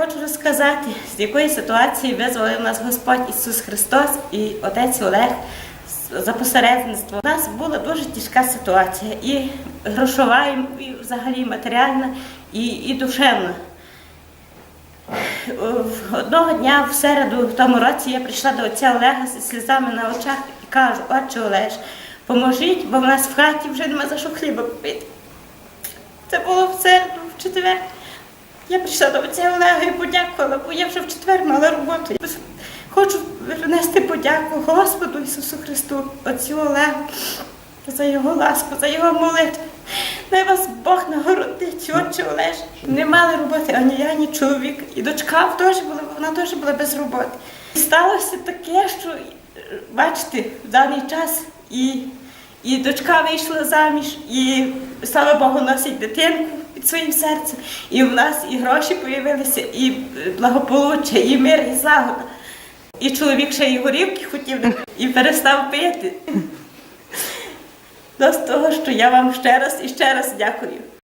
хочу розказати, з якої ситуації визволив нас Господь Ісус Христос і Отець Олег за посередництво. У нас була дуже тяжка ситуація, і грошова, і взагалі матеріальна, і, і душевна. Одного дня в середу в тому році я прийшла до отця Олега зі сльозами на очах і кажу, отче Олеж, поможіть, бо в нас в хаті вже нема за що хліба купити. Це було в середу, в четвер. Я прийшла до отця Олега і подякувала, бо я вже в четвер мала роботу. Хочу принести подяку Господу Ісусу Христу, Отцю Олегу, за його ласку, за його молитву. Най вас Бог нагородить, отче Олеж. Не мали роботи ані я, ні чоловік. І дочка теж була, вона теж була без роботи. І сталося таке, що, е, бачите, в даний час і, і дочка вийшла заміж, і слава Богу, носить дитинку під своїм серцем. І в нас і гроші з'явилися, і е, благополуччя, і мир, і злагода. І чоловік ще і горівки хотів і перестав пити. До того, що я вам ще раз і ще раз дякую.